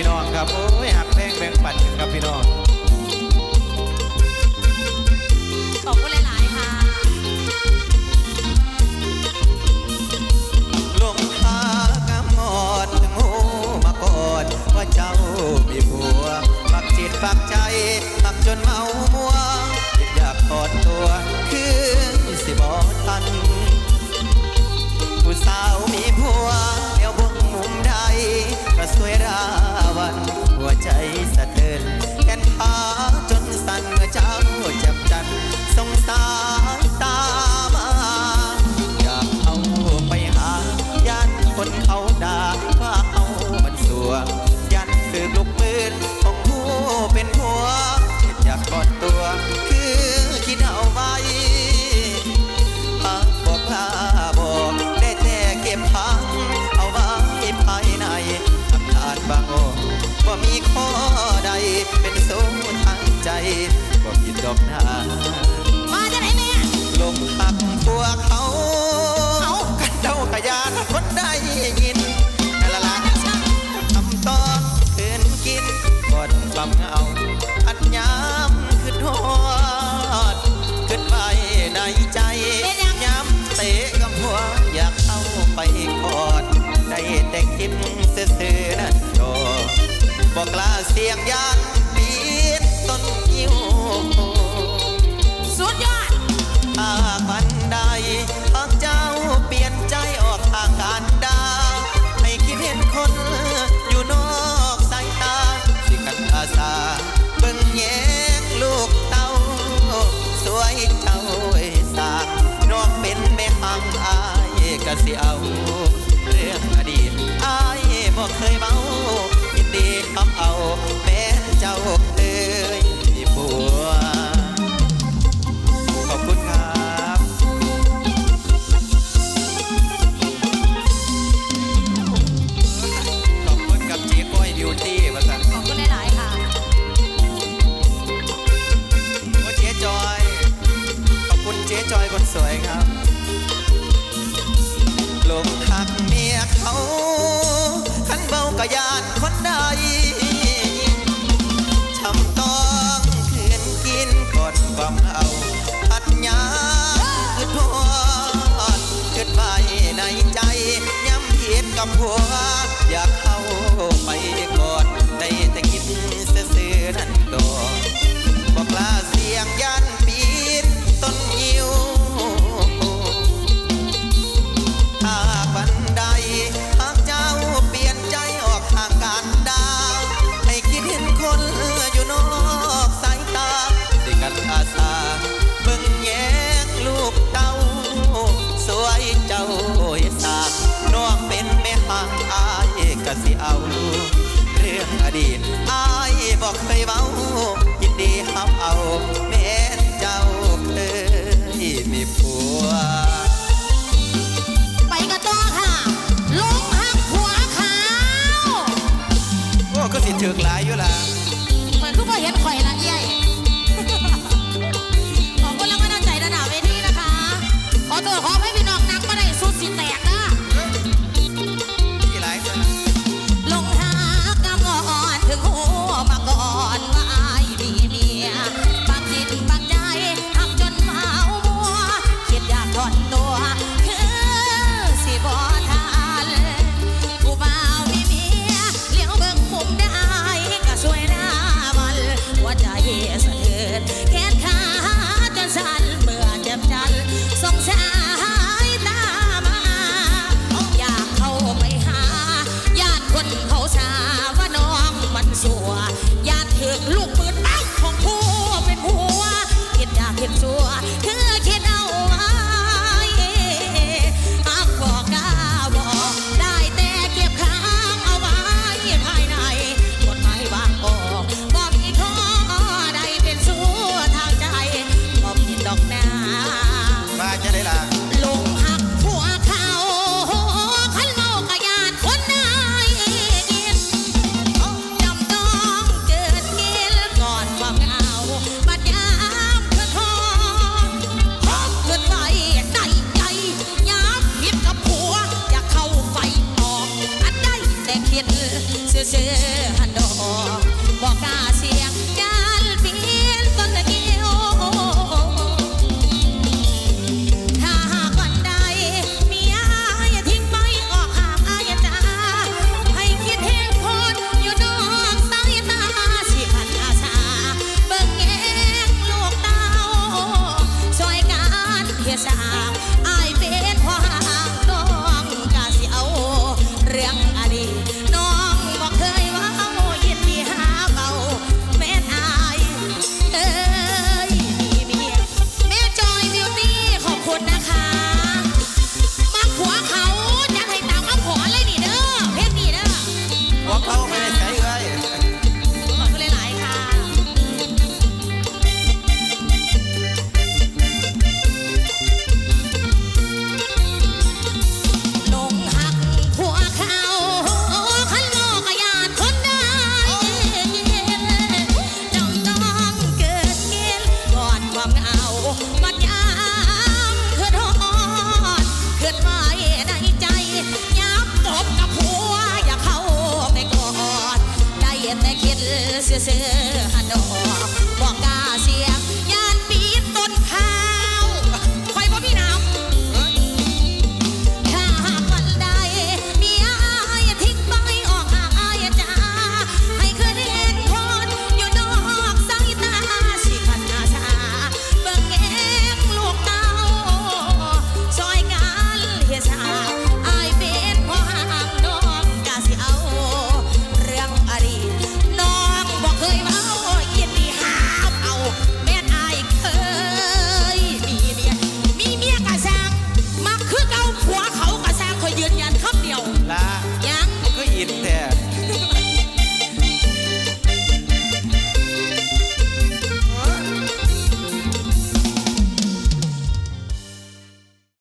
พี่น้องครับโอ้ยหักแพงแบ่งปันกันครับพี่น้องขอบคุณหลายๆค่ะลงพากำมอดถึงหูมากอดว่าเจ้ามีผัวปักจิตปักใจปักจนเมามัวคิดอยากถอดตัวคือสิบอทันผู้สาวมีผัว ก็สวยราวัน หัวใจสะ อกนามาจากไหนแม่ลมพักพวเขาเอากันเจ้ากะยานคนได้ยินนั่นละละทำตอนคืนกินก่อนความเงาอันยามคือทอดขึ้นไว้ในใจย้ำเตะกับหัวอยากเข้าไปกอดได้แต่คิดซื่อๆนั่นโดบอกลาเสียงยานปีน อ่างอายก็สิเอา เรื่องอดีตอายบอกเคยเบายินดีทำเอาแม้เจ้าเคยมีผัวขอบคุณครับขอบคุณกับเจ๊ก้อยบิวตี้มาสั่นขอบคุณหลาย ๆ ค่ะ โอ้เจ๊จอย ขอบคุณเจ๊จอยคนสวยครับ ก็ยานคนใด นอกสายตาสิกันอาสาเบิ่งแยงลูกเต้า สวยเจ้าเฮ็ดสากน้องเป็นแม่หางอายก็สิเอา เรื่องอดีตอายบอกเคยเบายินดีหับเอาแม้เจ้าเคยมีผัว ไปกันต่อค่ะลงหักหัวขาว โอ้ก็สิถึกหลายอยู่ล่ะเหมื อนคือว่าเห็นข่อยละเอี้ยขอบคุณแล้วก็น้ำใจระดับเวทีนะคะ ขอตัวขอให้พี่น้องนักมาได้สุดสิแตก จะได้ล่ะลงหักหัวเขาขันเมากะยานคนนายกินจำต้องเกิดกินก่อนความเหงาบัดยามเธอทอพบเกิดไฟในใจยามคิดกับผัว อยากเข้าไฟออกอันใดแต่คิดเสื่อ yes, yes, yes, I know.